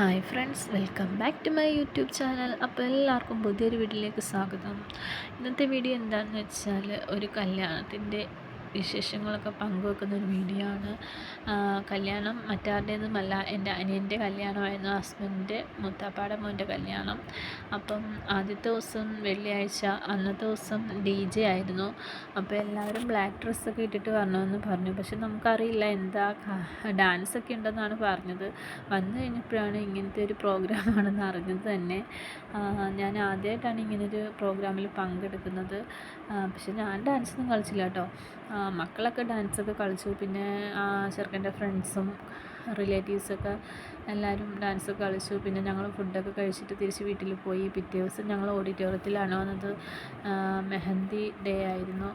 Hi friends welcome back to my YouTube channel അപ്പോൾ എല്ലാവർക്കും പുതിയൊരു വീഡിയോയിലേക്ക് സ്വാഗതം. ഇന്നത്തെ വീഡിയോ എന്താണെന്ന് വെച്ചാൽ ഒരു കല്യാണത്തിന്റെ വിശേഷങ്ങളൊക്കെ പങ്കുവെക്കുന്ന ഒരു വീഡിയോ ആണ്. കല്യാണം മറ്റാരുടേതുമല്ല. എന്റെ അനിയന്റെ കല്യാണമായിരുന്നു ഹസ്ബൻഡിന്റെ മുത്താപ്പാടെ മോന്റെ കല്യാണം. അപ്പം ആദ്യത്തെ ദിവസം വെള്ളിയാഴ്ച അന്നത്തെ ദിവസം ഡി ജെ ആയിരുന്നു. അപ്പോൾ എല്ലാവരും ബ്ലാക്ക് ഡ്രസ്സൊക്കെ ഇട്ടിട്ട് വരണമെന്ന് പറഞ്ഞു. പക്ഷെ നമുക്കറിയില്ല എന്താ ഡാൻസ് ഒക്കെ ഉണ്ടെന്നാണ് പറഞ്ഞത്. വന്നു കഴിഞ്ഞപ്പോഴാണ് ഇങ്ങനത്തെ ഒരു പ്രോഗ്രാമാണെന്ന് അറിഞ്ഞത് തന്നെ. ഞാൻ ആദ്യമായിട്ടാണ് ഇങ്ങനൊരു പ്രോഗ്രാമിൽ പങ്കെടുക്കുന്നത്. പക്ഷെ ഞാൻ ഡാൻസൊന്നും കളിച്ചില്ല കേട്ടോ. മക്കളൊക്കെ ഡാൻസൊക്കെ കളിച്ചു. പിന്നെ ചെറുക്കന്റെ ഫ്രണ്ട്സും റിലേറ്റീവ്സൊക്കെ എല്ലാവരും ഡാൻസൊക്കെ കളിച്ചു. പിന്നെ ഞങ്ങൾ ഫുഡൊക്കെ കഴിച്ചിട്ട് തിരിച്ച് വീട്ടിൽ പോയി. പിറ്റേ ദിവസം ഞങ്ങൾ ഓഡിറ്റോറിയത്തിലാണ് വന്നത്. മെഹന്തി ഡേ ആയിരുന്നു.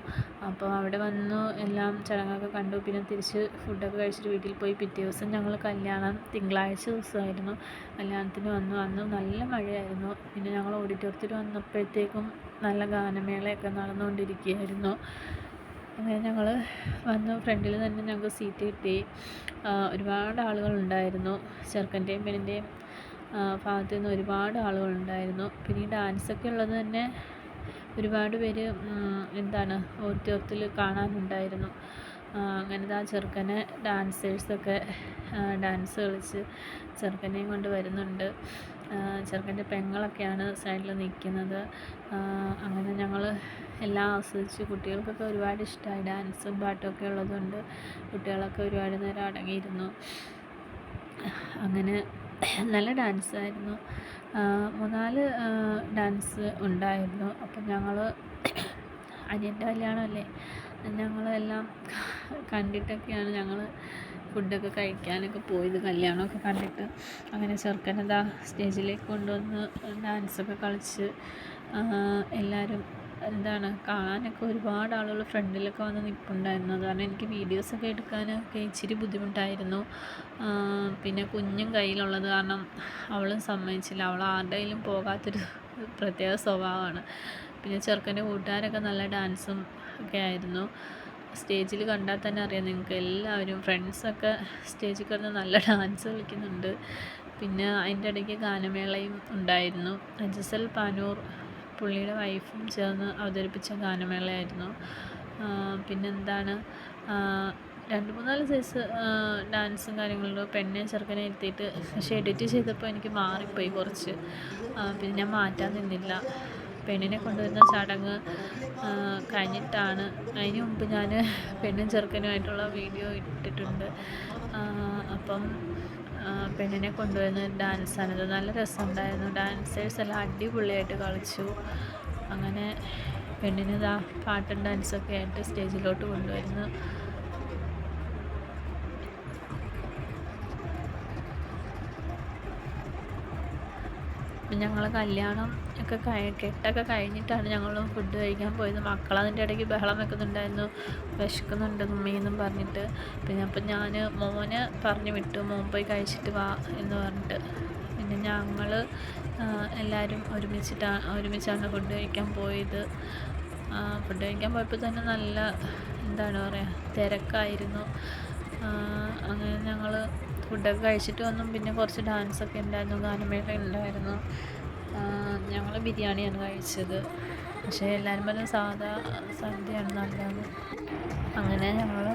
അപ്പോൾ അവിടെ വന്നു എല്ലാം ചടങ്ങൊക്കെ കണ്ടു. പിന്നെ തിരിച്ച് ഫുഡൊക്കെ കഴിച്ചിട്ട് വീട്ടിൽ പോയി. പിറ്റേ ദിവസം ഞങ്ങൾ കല്യാണം തിങ്കളാഴ്ച ദിവസമായിരുന്നു. കല്യാണത്തിന് വന്നു. അന്ന് നല്ല മഴയായിരുന്നു. പിന്നെ ഞങ്ങൾ ഓഡിറ്റോറിയത്തിൽ വന്നപ്പോഴത്തേക്കും നല്ല ഗാനമേളയൊക്കെ നടന്നുകൊണ്ടിരിക്കുകയായിരുന്നു. അങ്ങനെ ഞങ്ങൾ വന്ന് ഫ്രണ്ടിൽ തന്നെ ഞങ്ങൾക്ക് സീറ്റ് കിട്ടി. ഒരുപാട് ആളുകളുണ്ടായിരുന്നു. ചെറുക്കന്റെയും പെണ്ണിന്റെയും ഭാഗത്തു നിന്ന് ഒരുപാട് ആളുകളുണ്ടായിരുന്നു. പിന്നെ ഈ ഡാൻസൊക്കെ ഉള്ളത് തന്നെ ഒരുപാട് പേര് എന്താണ് ഓഡിറ്റോറിയത്തിൽ കാണാനുണ്ടായിരുന്നു. അങ്ങനെ ആ ചെറുക്കനെ ഡാൻസേഴ്സൊക്കെ ഡാൻസ് കളിച്ച് ചെറുക്കനെയും കൊണ്ട് വരുന്നുണ്ട്. ചെറുക്കന്റെ പെങ്ങളൊക്കെയാണ് സൈഡിൽ നിൽക്കുന്നത്. അങ്ങനെ ഞങ്ങൾ എല്ലാം ആസ്വദിച്ച് കുട്ടികൾക്കൊക്കെ ഒരുപാട് ഇഷ്ടമായി ഡാൻസും പാട്ടുമൊക്കെ ഉള്ളതുകൊണ്ട് കുട്ടികളൊക്കെ ഒരുപാട് നേരം അടങ്ങിയിരുന്നു. അങ്ങനെ നല്ല ഡാൻസായിരുന്നു. മൂന്നാൽ ഡാൻസ് ഉണ്ടായിരുന്നു. അപ്പം ഞങ്ങൾ അനിയന്റെ കല്യാണമല്ലേ? ഞങ്ങളെല്ലാം കണ്ടിട്ടൊക്കെയാണ് ഞങ്ങൾ ഫുഡൊക്കെ കഴിക്കാനൊക്കെ പോയത് കല്യാണമൊക്കെ കണ്ടിട്ട്. അങ്ങനെ ചെറുക്കനെന്താ സ്റ്റേജിലേക്ക് കൊണ്ടുവന്ന് ഡാൻസൊക്കെ കളിച്ച് എല്ലാവരും എന്താണ് കാണാനൊക്കെ ഒരുപാട് ആളുകൾ ഫ്രണ്ടിലൊക്കെ വന്ന് നിൽപ്പുണ്ടായിരുന്നു കാരണം എനിക്ക് വീഡിയോസൊക്കെ എടുക്കാനൊക്കെ ഇച്ചിരി ബുദ്ധിമുട്ടായിരുന്നു. പിന്നെ കുഞ്ഞും കയ്യിലുള്ളത് കാരണം അവളും സമ്മതിച്ചില്ല. അവൾ ആരുടെയിലും പോകാത്തൊരു പ്രത്യേക സ്വഭാവമാണ്. പിന്നെ ചെറുക്കന്റെ കൂട്ടുകാരൊക്കെ നല്ല ഡാൻസും ഒക്കെ ആയിരുന്നു. സ്റ്റേജിൽ കണ്ടാൽ തന്നെ അറിയാം നിങ്ങൾക്ക് എല്ലാവരും ഫ്രണ്ട്സൊക്കെ സ്റ്റേജിൽ കിടന്ന് നല്ല ഡാൻസ് കളിക്കുന്നുണ്ട്. പിന്നെ അതിന്റെ ഇടയ്ക്ക് ഗാനമേളയും ഉണ്ടായിരുന്നു. അജസൽ പാനൂർ പുള്ളിയുടെ വൈഫും ചേർന്ന് അവതരിപ്പിച്ച ഗാനമേളയായിരുന്നു. പിന്നെന്താണ്? രണ്ട് മൂന്നാൽ സൈസ് ഡാൻസും കാര്യങ്ങളും പെണ്ണെ ചെറുക്കനെ ഇരുത്തിയിട്ട് പക്ഷേ എഡിറ്റ് ചെയ്തപ്പോൾ എനിക്ക് മാറിപ്പോയി കുറച്ച്. പിന്നെ ഞാൻ മാറ്റാൻ നിന്നില്ല. പെണ്ണിനെ കൊണ്ടുവരുന്ന ചടങ്ങ് കഴിഞ്ഞിട്ടാണ്. അതിന് മുമ്പ് ഞാൻ പെണ്ണും ചെറുക്കനുമായിട്ടുള്ള വീഡിയോ ഇട്ടിട്ടുണ്ട്. അപ്പം പെണ്ണിനെ കൊണ്ടുവരുന്ന ഡാൻസാണിത് നല്ല രസമുണ്ടായിരുന്നു. ഡാൻസേഴ്സ് എല്ലാം അടിപൊളിയായിട്ട് കളിച്ചു. അങ്ങനെ പെണ്ണിന് ഇതാ പാട്ടും ഡാൻസൊക്കെ ആയിട്ട് സ്റ്റേജിലോട്ട് കൊണ്ടുവരുന്നു. ഞങ്ങൾ കല്യാണം ഒക്കെ കഴി കെട്ടൊക്കെ കഴിഞ്ഞിട്ടാണ് ഞങ്ങൾ ഫുഡ് കഴിക്കാൻ പോയത്. മക്കൾ അതിന്റെ ഇടയ്ക്ക് ബഹളം വെക്കുന്നുണ്ടായിരുന്നു. വിശക്കുന്നുണ്ട് ഉമ്മയെന്നും പറഞ്ഞിട്ട്. പിന്നെ അപ്പം ഞാൻ മോന് പറഞ്ഞു വിട്ടു. മോൻ പോയി കഴിച്ചിട്ട് വാ എന്ന് പറഞ്ഞിട്ട്. പിന്നെ ഞങ്ങൾ എല്ലാവരും ഒരുമിച്ചിട്ടാണ് ഒരുമിച്ചാണ് ഫുഡ് കഴിക്കാൻ പോയത്. ഫുഡ് കഴിക്കാൻ പോയപ്പോൾ തന്നെ നല്ല എന്താണ് പറയുക തിരക്കായിരുന്നു. ഫുഡൊക്കെ കഴിച്ചിട്ട് വന്നു. പിന്നെ കുറച്ച് ഡാൻസൊക്കെ ഉണ്ടായിരുന്നു. ഗാനമേള ഉണ്ടായിരുന്നു. ഞങ്ങൾ ബിരിയാണിയാണ് കഴിച്ചത്. പക്ഷേ എല്ലാവരും പറഞ്ഞു സാധാ സദ്യയാണ് നല്ലത്. അങ്ങനെ ഞങ്ങൾ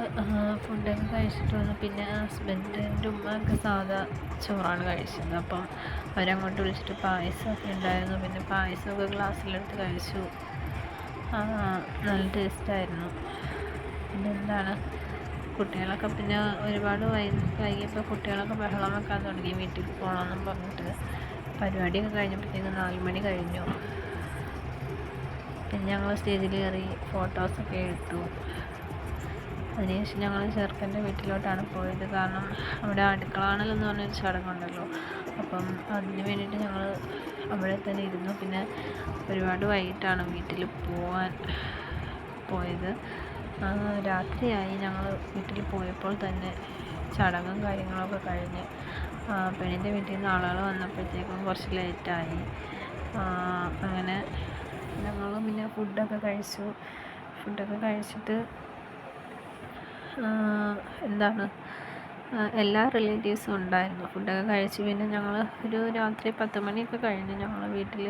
ഫുഡൊക്കെ കഴിച്ചിട്ട് വന്നു. പിന്നെ ഹസ്ബൻഡിന്റെ ഉമ്മയൊക്കെ സാധാ ചോറാണ് കഴിച്ചത്. അപ്പം അവരങ്ങോട്ട് വിളിച്ചിട്ട് പായസമൊക്കെ ഉണ്ടായിരുന്നു. പിന്നെ പായസമൊക്കെ ഗ്ലാസ്സിലെടുത്ത് കഴിച്ചു. നല്ല ടേസ്റ്റായിരുന്നു പിന്നെ എന്താണ് കുട്ടികളൊക്കെ പിന്നെ ഒരുപാട് വൈകിയപ്പോൾ കുട്ടികളൊക്കെ ബഹളം വെക്കാൻ തുടങ്ങി. വീട്ടിൽ പോകണമെന്നും പറഞ്ഞിട്ട് പരിപാടിയൊക്കെ കഴിഞ്ഞപ്പോഴത്തേക്കും നാല് മണി കഴിഞ്ഞു. പിന്നെ ഞങ്ങൾ സ്റ്റേജിൽ കയറി ഫോട്ടോസൊക്കെ എടുത്തു. അതിനുശേഷം ഞങ്ങൾ ചെറുക്കന്റെ വീട്ടിലോട്ടാണ് പോയത്. കാരണം അവിടെ അടുക്കളാണൽ എന്ന് പറഞ്ഞൊരു ചടങ്ങുണ്ടല്ലോ. അപ്പം അതിന് വേണ്ടിയിട്ട് ഞങ്ങൾ അവിടെ തന്നെ ഇരുന്നു. പിന്നെ ഒരുപാട് വൈകിട്ടാണ് വീട്ടിൽ പോവാൻ പോയത്. രാത്രിയായി. ഞങ്ങൾ വീട്ടിൽ പോയപ്പോൾ തന്നെ ചടങ്ങും കാര്യങ്ങളൊക്കെ കഴിഞ്ഞ്. പെണ്ണിന്റെ വീട്ടിൽ നിന്ന് ആളുകൾ വന്നപ്പോഴത്തേക്കും കുറച്ച് ലേറ്റായി. അങ്ങനെ ഞങ്ങൾ പിന്നെ ഫുഡൊക്കെ കഴിച്ചു. ഫുഡൊക്കെ കഴിച്ചിട്ട് എന്താണ് എല്ലാ റിലേറ്റീവ്സും ഉണ്ടായിരുന്നു. ഫുഡൊക്കെ കഴിച്ച് പിന്നെ ഞങ്ങൾ ഒരു രാത്രി പത്ത് മണിയൊക്കെ കഴിഞ്ഞ് ഞങ്ങൾ വീട്ടിൽ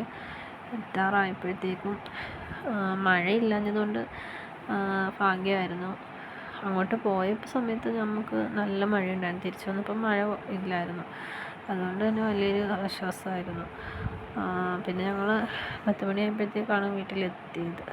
എത്താറായപ്പോഴത്തേക്കും മഴയില്ലാഞ്ഞതുകൊണ്ട് ഭാഗ്യമായിരുന്നു. അങ്ങോട്ട് പോയ സമയത്ത് നമുക്ക് നല്ല മഴയുണ്ടായിരുന്നു. തിരിച്ചു വന്നപ്പോൾ മഴ ഇല്ലായിരുന്നു. അതുകൊണ്ട് തന്നെ വലിയൊരു ആശ്വാസമായിരുന്നു. പിന്നെ ഞങ്ങൾ പത്ത് മണിയായപ്പോഴത്തേക്കാണ് വീട്ടിലെത്തിയത്.